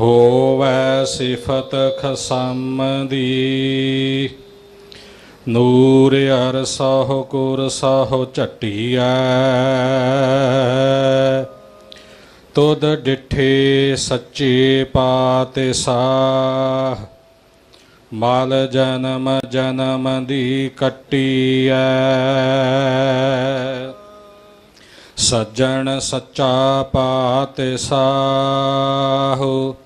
ਹੋਵੈ ਸਿਫਤ ਖਸਮ ਦੀ ਨੂਰ ਅਰ ਸਹੁ ਗੁਰ ਸਹੁ ਝਟੀਐ। ਤੁਧ ਡਿਠੇ ਸੱਚੇ ਪਾਤਸ਼ਾਹ। ਮਲ ਜਨਮ ਜਨਮ ਦੀ ਕੱਟੀਐ। ਸੱਜਣ ਸੱਚਾ ਪਾਤਸ਼ਾਹ।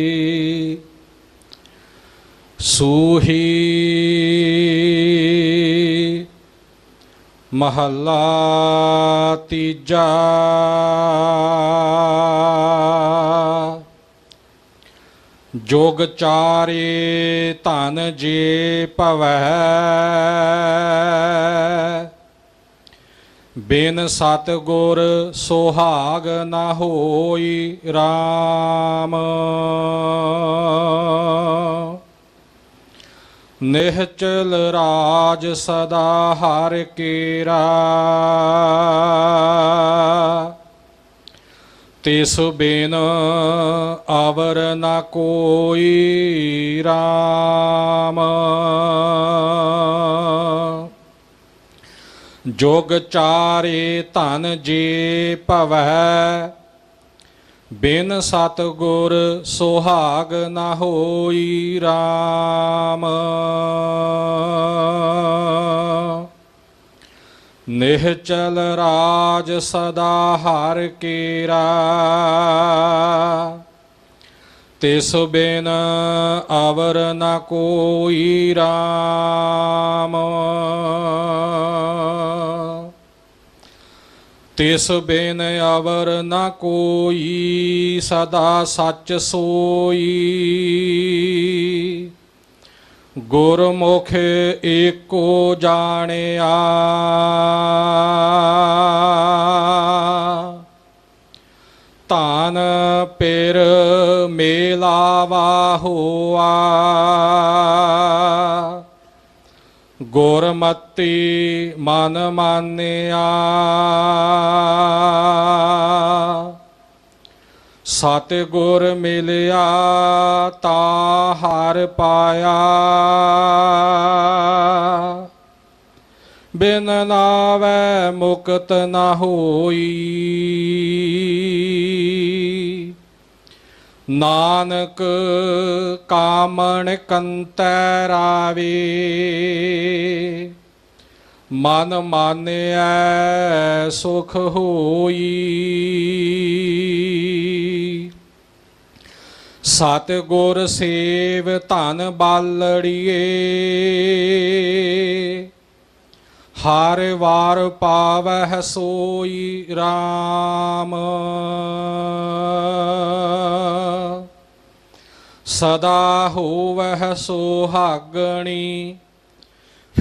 ਸੂਹੀ ਮਹੱਲਾ ਤੀਜਾ। ਜੋਗ ਚਾਰੇ ਧਨ ਜੇ ਭਵੈ, ਬਿਨ ਸਤ ਗੁਰ ਸੁਹਾਗ ਨਾ ਹੋਈ RAM ਨਿਹਚਲ ਰਾਜ ਸਦਾ ਹਰ ਕੇਰਾ। ਤਿਸ ਬਿਨ ਅਵਰ ਨਾ ਕੋਈ RAM ਜੋਗ ਚਾਰੇ ਧਨ ਜੇ ਭਵੈ ਬਿਨ ਸਤਗੁਰ ਸੁਹਾਗ ਨਾ ਹੋਈ RAM ਨਿਹਚਲ ਰਾਜ ਸਦਾ ਹਰ ਕੇਰਾ। ਤਿਸ ਬਿਨ ਅਵਰ ਨ ਕੋਈ RAM ਤਿਸ ਬਿਨ ਅਵਰ ਨ ਕੋਈ ਸਦਾ ਸੱਚ ਸੋਈ। ਗੁਰਮੁਖ ਏਕੋ ਜਾਣਿਆ। ਧਨ ਪਿਰ ਮੇਲਾਵਾ ਹੋਆ। ਗੁਰਮਤੀ ਮਨ ਮਾਨਿਆ। ਸਤ ਗੁਰ ਮਿਲਿਆ ਤਾ ਹਰ ਪਾਇਆ। ਬਿਨ ਨਾਵੈ ਮੁਕਤ ਨਾ ਹੋਈ। ਨਾਨਕ ਕਾਮਣ ਕੰਤੈ ਰਾਵੇ। ਮਨ ਮਾਨਿਐ ਸੁਖ ਹੋਈ। ਸਤ ਗੁਰ ਸੇਵ ਧਨ ਬਾਲੜੀਏ। ਹਰ ਵਾਰ ਪਾਵਹਿ ਸੋਈ RAM ਸਦਾ ਹੋਵਹਿ ਸੁਹਾਗਣੀ,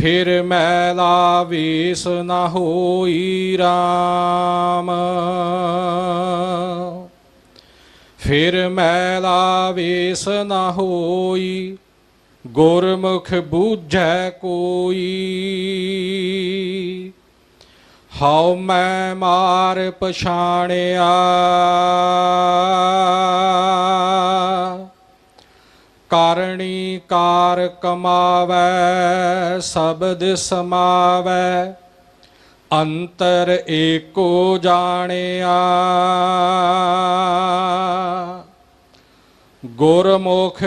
ਫਿਰ ਮੈਲਾ ਵੇਸ ਨਾ ਹੋਈ RAM ਫਿਰ ਮੈਲਾ ਵੇਸ ਨਾ ਹੋਈ, ਗੁਰਮੁਖ ਬੂਝੈ ਕੋਈ। ਹਉ ਮੈਂ ਮਾਰ ਪਛਾਣਿਆ। ਕਰਣੀ ਕਾਰ ਕਮਾਵੈ, ਸ਼ਬਦ ਸਮਾਵੈ, ਅੰਤਰ ਏਕੋ ਜਾਣਿਆ। ਗੁਰਮੁਖ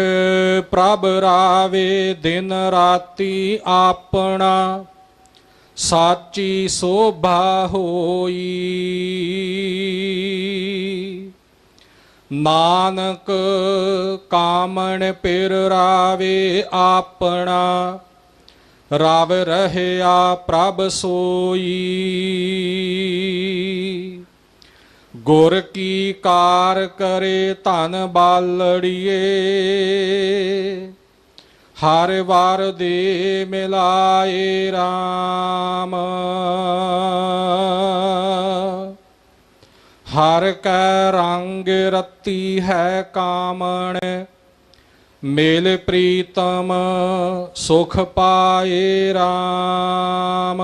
ਪ੍ਰਭ ਰਾਵੇ, ਦਿਨ ਰਾਤੀ ਆਪਣਾ, ਸਾਚੀ ਸੋਭਾ ਹੋਈ। ਨਾਨਕ ਕਾਮਣ ਪਿਰ ਰਾਵੇ ਆਪਣਾ, ਰਵ ਰਹਿਆ ਪ੍ਰਭ ਸੋਈ। ਗੁਰ ਕੀ ਕਾਰ ਕਰੇ ਧਨ ਬਾਲੜੀਏ, ਹਰ ਵਾਰ ਦੇ ਮਿਲਾਏ RAM ਹਰ ਕੈ ਰੰਗ ਰਤੀ ਹੈ ਕਾਮਣ ਮੇਲ ਪ੍ਰੀਤਮ ਸੁਖ ਪਾਏ RAM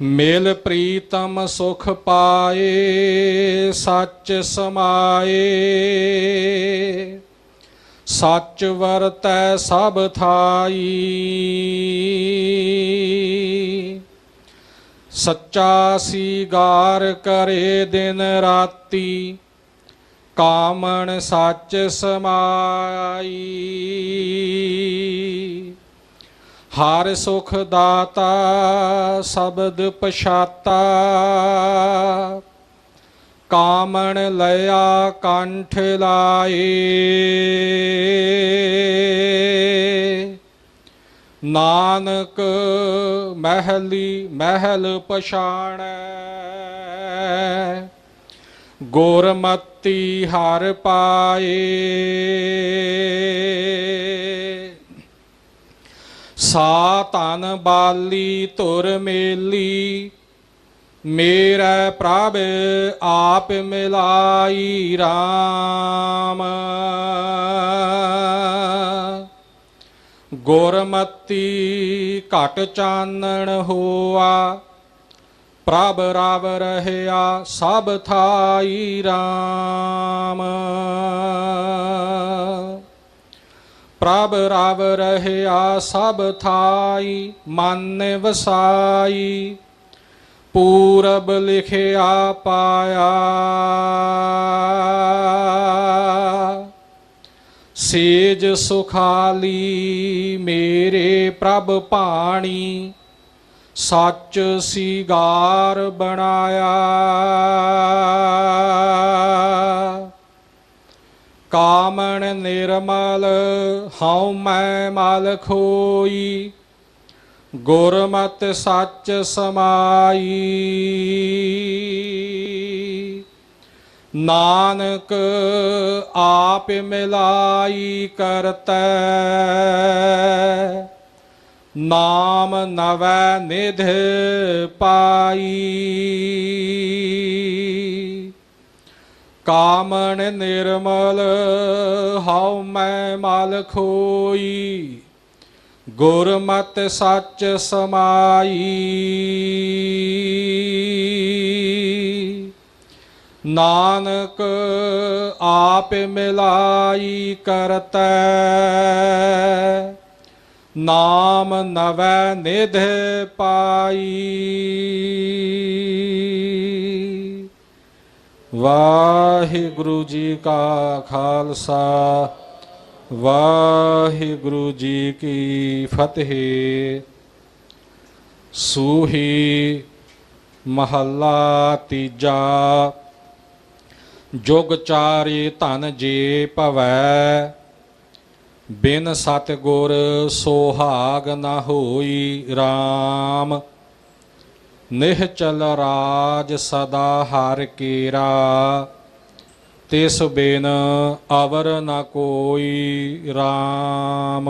ਮੇਲ ਪ੍ਰੀਤਮ ਸੁਖ ਪਾਏ ਸੱਚ ਸਮਾਏ ਸੱਚ ਵਰਤੈ ਸਭ ਥਾਈ ਸੱਚਾ ਸੀਗਾਰ ਕਰੇ ਦਿਨ ਰਾਤੀ, ਕਾਮਣ ਸੱਚ ਸਮਾਈ। ਹਰ ਸੁਖ ਦਾਤਾ ਸ਼ਬਦ ਪਛਾਤਾ, ਕਾਮਣ ਲਿਆ ਕੰਠ ਲਾਏ। ਨਾਨਕ ਮਹਿਲੀ ਮਹਿਲ ਪਛਾਣੈ, ਗੁਰਮਤੀ ਹਰ ਪਾਏ। ਸਾ ਤਨ ਬਾਲੀ ਤੁਰ ਮੇਲੀ, ਮੇਰਾ ਪ੍ਰਭ ਆਪ ਮਿਲਾਈ RAM ਗੁਰਮਤੀ ਘਟ ਚਾਨਣ ਹੋਆ, ਪ੍ਰਭ ਰਾਵ ਰਹਿਆ ਸਭ ਥਾਈ RAM ਪ੍ਰਭ ਰਾਵ ਰਹਿਆ ਸਭ ਥਾਈ, ਮਨ ਵਸਾਈ, ਪੂਰਬ ਲਿਖਿਆ ਪਾਇਆ। ਸੇਜ ਸੁਖਾਲੀ ਮੇਰੇ ਪ੍ਰਭ ਪਾਣੀ ਸੱਚ ਸ਼ਿਗਾਰ ਬਣਾਇਆ। ਕਾਮਣ ਨਿਰਮਲ ਹਉ ਮੈਂ ਮਲ ਖੋਈ, ਗੁਰਮਤਿ ਸੱਚ ਸਮਾਈ। ਨਾਨਕ ਆਪ ਮਿਲਾਈ ਕਰਤੈ। ਨਾਮ ਨਵੈ ਨਿਧ ਪਾਈ। ਕਾਮਣ ਨਿਰਮਲ ਹਉ ਮੈਂ ਮਲ ਖੋਈ। ਗੁਰਮਤਿ ਸੱਚ ਸਮਾਈ। ਨਾਨਕ ਆਪ ਮਿਲਾਈ ਕਰਤੈ। ਨਾਮ ਨਵੈ ਨਿਧ ਪਾਈ। ਵਾਹਿਗੁਰੂ ਜੀ ਕਾ ਖਾਲਸਾ, ਵਾਹਿਗੁਰੂ ਜੀ ਕੀ ਫਤਿਹ। ਸੂਹੀ ਮਹੱਲਾ ਤੀਜਾ ਜੁਗ ਚਾਰੇ ਧਨ ਜੇ ਭਵੈ, ਬਿਨ ਸਤਿਗੁਰ ਸੋਹਾਗ ਨਾ ਹੋਈ RAM ਨਿਹਚਲ ਰਾਜ ਸਦਾ ਹਰ ਕੇਰਾ, ਤਿਸ ਬਿਨ ਅਵਰ ਨਾ ਕੋਈ RAM